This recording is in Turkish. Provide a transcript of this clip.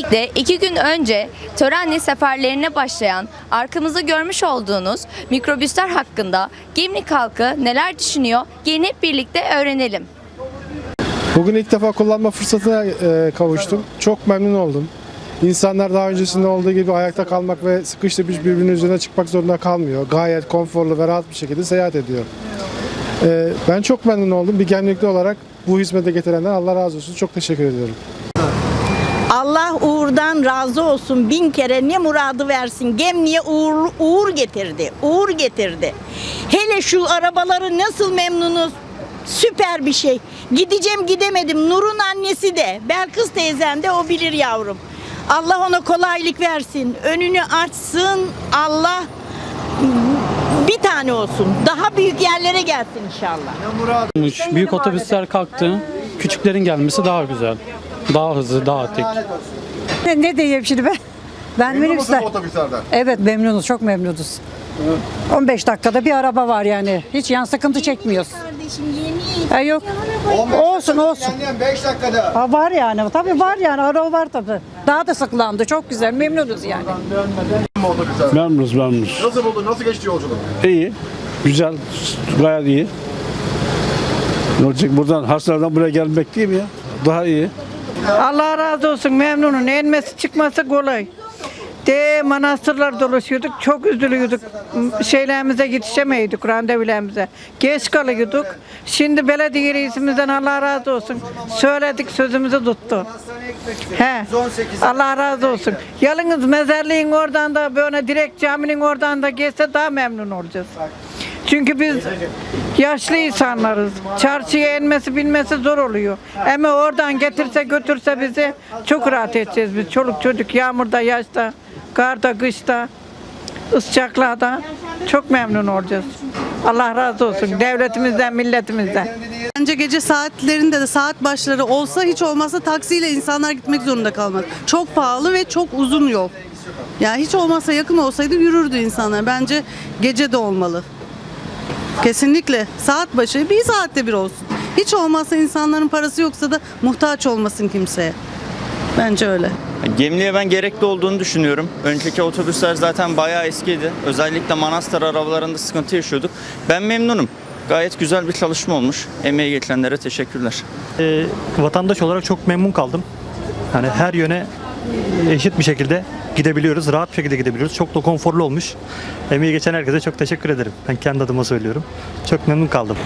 Gemlik'te iki gün önce törenle seferlerine başlayan arkamızda görmüş olduğunuz mikrobüsler hakkında Gemlik halkı neler düşünüyor? Gelin hep birlikte öğrenelim. Bugün ilk defa kullanma fırsatına e, kavuştum. Çok memnun oldum. İnsanlar daha öncesinde olduğu gibi ayakta kalmak ve sıkıştırmış birbirinin üzerine çıkmak zorunda kalmıyor. Gayet konforlu ve rahat bir şekilde seyahat ediyor. E, ben çok memnun oldum. Bir gemlikli olarak bu hizmete getirenden Allah razı olsun. Çok teşekkür ediyorum. Allah uğurdan razı olsun bin kere ne muradı versin. Gemliğe uğur, uğur getirdi. Uğur getirdi. Hele şu arabaları nasıl memnunuz. Süper bir şey. Gideceğim gidemedim. Nur'un annesi de. Belkıs teyzen de o bilir yavrum. Allah ona kolaylık versin. Önünü açsın. Allah bir tane olsun. Daha büyük yerlere gelsin inşallah. Büyük otobüsler kalktı. Küçüklerin gelmesi daha güzel. Daha hızlı, daha tek. Ne, ne diyeyim şimdi ben? Ben Memnun minibüsler. musunuz otobüslerden? Evet memnunuz, çok memnunuz. 15 dakikada bir araba var yani. Hiç yan sıkıntı çekmiyoruz. Kardeşim yeni. Ha, yok. 15 Olsun, olsun. dinleyen 5 dakikada. Ha, var yani. Tabii var yani. Araba var tabii. Daha da sıklandı. Çok güzel. Memnunuz yani. Otobüsler. Memnunuz memnunuz. Nasıl buldun? Nasıl geçti yolculuk? İyi. Güzel. Gayet iyi. Ne olacak buradan hastalardan buraya gelmek değil mi ya? Daha iyi. Allah razı olsun memnunum. Enmesi çıkması kolay. De manastırlar dolaşıyorduk. Çok üzülüyorduk. Şeylerimize yetişemeydik randevularımıza. Geç kalıyorduk. Şimdi belediye reisimizden Allah razı olsun. Söyledik sözümüzü tuttu. He. Allah razı olsun. Yalnız mezarlığın oradan da böyle direkt caminin oradan da geçse daha memnun olacağız. Çünkü biz yaşlı insanlarız. Çarşıya inmesi bilmesi zor oluyor. Ama oradan getirse götürse bizi çok rahat edeceğiz biz. Çoluk çocuk yağmurda, yaşta, karda, kışta, ıscaklarda çok memnun olacağız. Allah razı olsun devletimizden, milletimizden. Bence gece saatlerinde de saat başları olsa hiç olmazsa taksiyle insanlar gitmek zorunda kalmaz. Çok pahalı ve çok uzun yol. Yani hiç olmazsa yakın olsaydı yürürdü insanlar. Bence gece de olmalı. Kesinlikle saat başı bir saatte bir olsun. Hiç olmazsa insanların parası yoksa da muhtaç olmasın kimseye. Bence öyle. Gemliğe ben gerekli olduğunu düşünüyorum. Önceki otobüsler zaten bayağı eskiydi. Özellikle manastır arabalarında sıkıntı yaşıyorduk. Ben memnunum. Gayet güzel bir çalışma olmuş. Emeği geçenlere teşekkürler. Ee, vatandaş olarak çok memnun kaldım. Hani her yöne eşit bir şekilde gidebiliyoruz. Rahat bir şekilde gidebiliyoruz. Çok da konforlu olmuş. Emeği geçen herkese çok teşekkür ederim. Ben kendi adıma söylüyorum. Çok memnun kaldım.